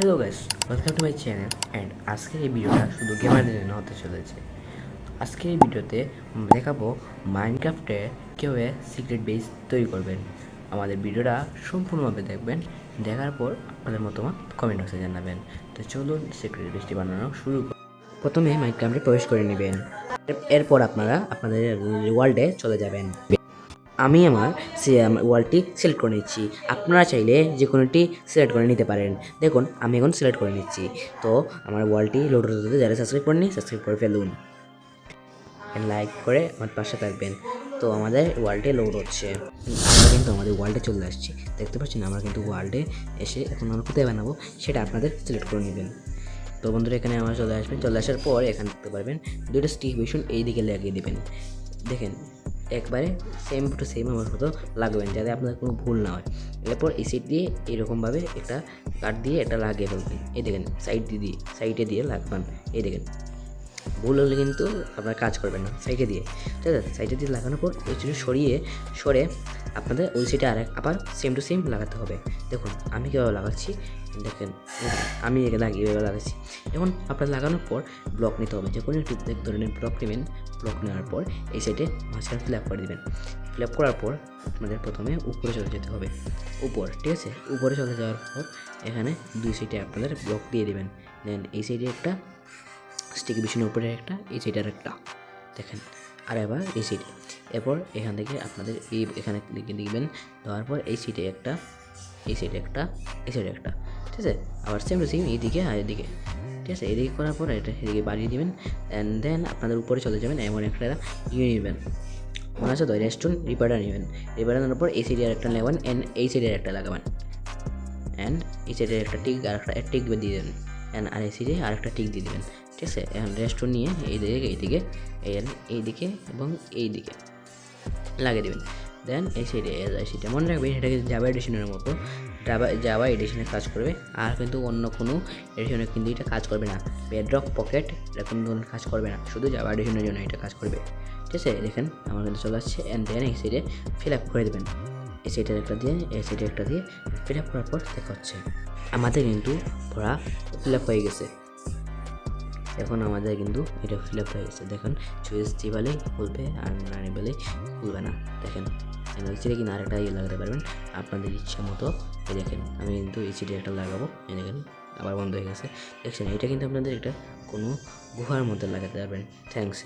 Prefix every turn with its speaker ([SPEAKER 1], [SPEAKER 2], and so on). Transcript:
[SPEAKER 1] Hello guys welcome to my channel and আজকের এই ভিডিওটা শুধু গেমারদের জন্য হতে চলেছে। আজকের এই ভিডিওতে দেখাবো মাইনক্রাফটে কীভাবে সিক্রেট বেস তৈরি করবেন। আমাদের ভিডিওটা সম্পূর্ণভাবে দেখবেন, দেখার পর আপনাদের মতামত কমেন্ট বক্সে জানাবেন। তো চলুন সিক্রেট বেসটি বানানো শুরু প্রথমে মাইনক্রাফটে প্রবেশ করে নেবেন। এরপর আপনারা আপনাদের ওয়ার্ল্ডে চলে যাবেন। আমি আমার ওয়ালটি সিলেক্ট করে নিচ্ছি। আপনারা চাইলে যে কোনোটি সিলেক্ট করে নিতে পারেন। দেখুন, আমি এখন সিলেক্ট করে নিচ্ছি। তো আমার ওয়ালটি লোড হতে যারা সাবস্ক্রাইব করেনি সাবস্ক্রাইব করে ফেলুন। লাইক করে আমার পাশে থাকবেন। তো আমাদের ওয়ার্ল্ডে লোড হচ্ছে। আমরা কিন্তু আমাদের ওয়ার্ল্ডে চলে আসছি। দেখতে পাচ্ছেন, আমরা কিন্তু ওয়ার্ল্ডে এসে এখন আমরা কোথায় বানাবো, সেটা আপনাদের সিলেক্ট করে নেবেন। তো বন্ধুরা, এখানে আমরা চলে আসবেন। চলে আসার পর এখানে দেখতে পারবেন দুটো স্টিক বেশন এই দিকে লাগিয়ে দেবেন। দেখেন একবারে সেম টু সেম আমার মতো লাগবেন, যাতে আপনাদের কোনো ভুল না হয়। এরপর এই সাইড দিয়ে এরকমভাবে একটা কাঠ দিয়ে এটা লাগিয়ে ফেলবেন। এই দেখেন সাইড দিয়ে সাইডে দিয়ে লাগবেন এই দেখেন, ভুল হলে কিন্তু আপনার কাজ করবেন না সাইডে দিয়ে। ঠিক আছে সাইডে দিয়ে লাগানোর পর ওই জন্য সরিয়ে, সরে আপনাদের ওই সাইডে আর আবার সেম টু সেম লাগাতে হবে। দেখুন, আমি কীভাবে লাগাচ্ছি? দেখেন, আমি একে লাগিয়ে লাগাচ্ছি। এখন আপনার লাগানোর পর ব্লক নিতে হবে। যে কোনো একটি এক ধরনের ব্লক নেবেন ব্লক নেওয়ার পর এই সাইডে মাঝখানে ফিল আপ করে দেবেন। ফিল আপ করার পর আপনাদের প্রথমে উপরে চলে যেতে হবে। উপর, ঠিক আছে? উপরে চলে যাওয়ার পর এখানে দুই সাইডে আপনাদের ব্লক দিয়ে দেবেন। দেন এই সাইডে একটা স্টিক বিছানোর উপরে একটা, এই সাইডে আর একটা। দেখেন, আর এবার এই সাইডে এরপর এখান থেকে আপনাদের এই এখানে লিখে দিবেন, দেওয়ার পর এই সাইডে একটা, এই সাইডে একটা, এই সাইডে একটা। ঠিক আছে? আবার সেম সেম এইদিকে আর এদিকে। ঠিক আছে? এদিকে করার পর এটা এদিকে বাড়িয়ে দিবেন। অ্যান্ড দেন আপনাদের উপরে চলে যাবেন এমন একটা ইয়ে নেবেন। মনে আছে তো? রেস্টুন রিপার্টার নেবেন। রিপার্টার নেওয়ার পর এই সাইডে আর একটা নেবেন অ্যান্ড এই সাইডে একটা লাগাবেন। অ্যান্ড এই সাইডে একটা টিক আর একটা টিক দিয়ে দেবেন। অ্যান্ড আর এই সাইডে আর একটা টিক দিয়ে দেবেন। ঠিক আছে? এখন রেস্টুন নিয়ে এই দিকে এইদিকে এই এইদিকে এবং এই দিকে লাগিয়ে দেবেন। দেন এই সাইডে এই সাইডে মনে রাখবেন এটাকে জাভা এডিশনের মতো। জাভা জাভা এডিশনে কাজ করবে, আর কিন্তু অন্য কোনো এডিশনে কিন্তু এটা কাজ করবে না। বেডরক পকেট এটা কোনো ধরনের কাজ করবে না, শুধু জাভা এডিশনের জন্য এটা কাজ করবে। ঠিক আছে, দেখেন আমার কিন্তু চলে আসছে অ্যান্ড দেন এই সাইডে ফিল আপ করে দেবেন। এই সাইডের একটা দিয়ে, এই সাইডে একটা দিয়ে ফিল আপ করার পর দেখা হচ্ছে। আমাদের কিন্তু ভরা ফিল আপ হয়ে গেছে। এখন আমাদের কিন্তু এটা ফিল আপ হয়ে গেছে। দেখেন চয়েস দিবালেই খুলবে আর না নিবালেই খুলবে না। দেখেন। এনার্জিতে কিনা আরেকটা ইয়ে লাগাতে পারবেন। আপনাদের ইচ্ছা মতো। এই দেখেন, আমি কিন্তু এই একটা লাগাবো। এই দেখেন, আবার বন্ধ হয়ে গেছে। দেখছেন, এটা কিন্তু আপনাদের একটা কোনো গুহার মধ্যে লাগাতে পারবেন। থ্যাংকস